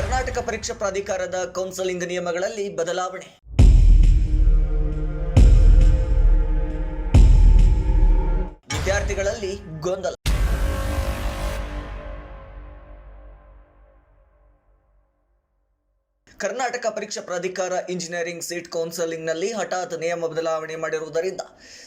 ಕರ್ನಾಟಕ ಪರೀಕ್ಷಾ ಪ್ರಾಧಿಕಾರದ ಕೌನ್ಸಲಿಂಗ್ ನಿಯಮಗಳಲ್ಲಿ ಬದಲಾವಣೆ. ವಿದ್ಯಾರ್ಥಿಗಳಲ್ಲಿ ಗೊಂದಲ. ಕರ್ನಾಟಕ ಪರೀಕ್ಷಾ ಪ್ರಾಧಿಕಾರ ಇಂಜಿನಿಯರಿಂಗ್ ಸೀಟ್ ಕೌನ್ಸೆಲಿಂಗ್ನಲ್ಲಿ ಹಠಾತ್ ನಿಯಮ ಬದಲಾವಣೆ ಮಾಡಿರುವುದರಿಂದ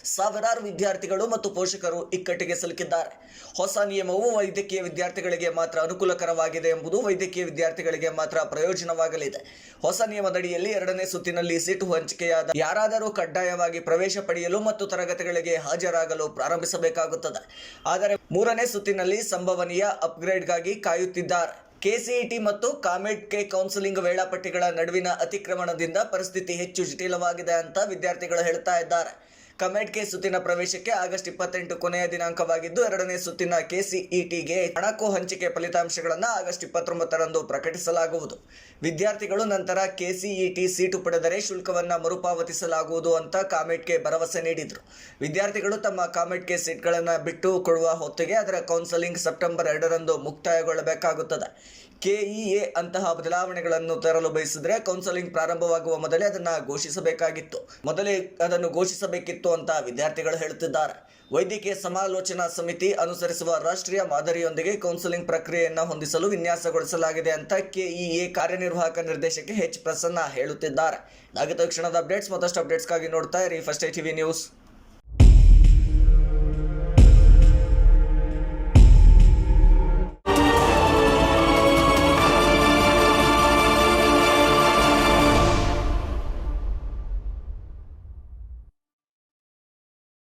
ಸಾವಿರಾರು ವಿದ್ಯಾರ್ಥಿಗಳು ಮತ್ತು ಪೋಷಕರು ಇಕ್ಕಟ್ಟಿಗೆ ಸಿಲುಕಿದ್ದಾರೆ. ಹೊಸ ನಿಯಮವು ವೈದ್ಯಕೀಯ ವಿದ್ಯಾರ್ಥಿಗಳಿಗೆ ಮಾತ್ರ ಅನುಕೂಲಕರವಾಗಿದೆ ಎಂಬುದು ವೈದ್ಯಕೀಯ ವಿದ್ಯಾರ್ಥಿಗಳಿಗೆ ಮಾತ್ರ ಪ್ರಯೋಜನವಾಗಲಿದೆ. ಹೊಸ ನಿಯಮದಡಿಯಲ್ಲಿ ಎರಡನೇ ಸುತ್ತಿನಲ್ಲಿ ಸೀಟು ಹಂಚಿಕೆಯಾದ ಯಾರಾದರೂ ಕಡ್ಡಾಯವಾಗಿ ಪ್ರವೇಶ ಪಡೆಯಲು ಮತ್ತು ತರಗತಿಗಳಿಗೆ ಹಾಜರಾಗಲು ಪ್ರಾರಂಭಿಸಬೇಕಾಗುತ್ತದೆ. ಆದರೆ ಮೂರನೇ ಸುತ್ತಿನಲ್ಲಿ ಸಂಭವನೀಯ ಅಪ್ಗ್ರೇಡ್ಗಾಗಿ ಕಾಯುತ್ತಿದ್ದಾರೆ. ಕೆಸಿಇಟಿ ಮತ್ತು ಕಾಮೆಡ್ ಕೆ ಕೌನ್ಸಿಲಿಂಗ್ ವೇಳಾಪಟ್ಟಿಗಳ ನಡುವಿನ ಅತಿಕ್ರಮಣದಿಂದ ಪರಿಸ್ಥಿತಿ ಹೆಚ್ಚು ಜಟಿಲವಾಗಿದೆ ಅಂತ ವಿದ್ಯಾರ್ಥಿಗಳು ಹೇಳ್ತಾ ಇದ್ದಾರೆ. ಕೇಸ್ ಸುತ್ತಿನ ಪ್ರವೇಶಕ್ಕೆ ಆಗಸ್ಟ್ ಇಪ್ಪತ್ತೆಂಟು ಕೊನೆಯ ದಿನಾಂಕವಾಗಿದ್ದು, ಎರಡನೇ ಸುತ್ತಿನ ಕೆಸಿಇಟಿಗೆ ಹಣಕು ಹಂಚಿಕೆ ಫಲಿತಾಂಶಗಳನ್ನು ಆಗಸ್ಟ್ ಇಪ್ಪತ್ತೊಂಬತ್ತರಂದು ಪ್ರಕಟಿಸಲಾಗುವುದು. ವಿದ್ಯಾರ್ಥಿಗಳು ನಂತರ ಕೆಸಿಇಟಿ ಸೀಟು ಪಡೆದರೆ ಶುಲ್ಕವನ್ನು ಮರುಪಾವತಿಸಲಾಗುವುದು ಅಂತ ಕಾಮೆಂಟ್ಗೆ ಭರವಸೆ ನೀಡಿದರು. ವಿದ್ಯಾರ್ಥಿಗಳು ತಮ್ಮ ಕಾಮೆಡ್ಗೆ ಸೀಟ್ಗಳನ್ನು ಬಿಟ್ಟು ಕೊಡುವ ಹೊತ್ತಿಗೆ ಅದರ ಕೌನ್ಸೆಲಿಂಗ್ ಸೆಪ್ಟೆಂಬರ್ ಎರಡರಂದು ಮುಕ್ತಾಯಗೊಳ್ಳಬೇಕಾಗುತ್ತದೆ. ಕೆಇಎ ಅಂತಹ ಬದಲಾವಣೆಗಳನ್ನು ತರಲು ಬಯಸಿದರೆ ಕೌನ್ಸೆಲಿಂಗ್ ಪ್ರಾರಂಭವಾಗುವ ಮೊದಲೇ ಅದನ್ನು ಘೋಷಿಸಬೇಕಾಗಿತ್ತು. ಮೊದಲೇ ಅದನ್ನು ಘೋಷಿಸಬೇಕಿತ್ತು. ಅಂತ ವಿದ್ಯಾರ್ಥಿಗಳು ಹೇಳುತ್ತಿದ್ದಾರೆ. ವೈದ್ಯಕೀಯ ಸಮಾಲೋಚನಾ ಸಮಿತಿ ಅನುಸರಿಸುವ ರಾಷ್ಟ್ರೀಯ ಮಾದರಿಯೊಂದಿಗೆ ಕೌನ್ಸಿಲಿಂಗ್ ಪ್ರಕ್ರಿಯೆಯನ್ನು ಹೊಂದಿಸಲು ವಿನ್ಯಾಸಗೊಳಿಸಲಾಗಿದೆ ಅಂತ ಕೆಇಎ ಕಾರ್ಯನಿರ್ವಾಹಕ ನಿರ್ದೇಶಕ ಎಚ್ ಪ್ರಸನ್ನ ಹೇಳುತ್ತಿದ್ದಾರೆ. ನಾಗ ತಕ್ಷಣದ ಅಪ್ಡೇಟ್ಸ್, ಮತ್ತಷ್ಟು ಅಪ್ಡೇಟ್ಸ್ಗಾಗಿ ನೋಡ್ತಾ ಇರಿ ಫಸ್ಟ್ ಟಿವಿ ನ್ಯೂಸ್.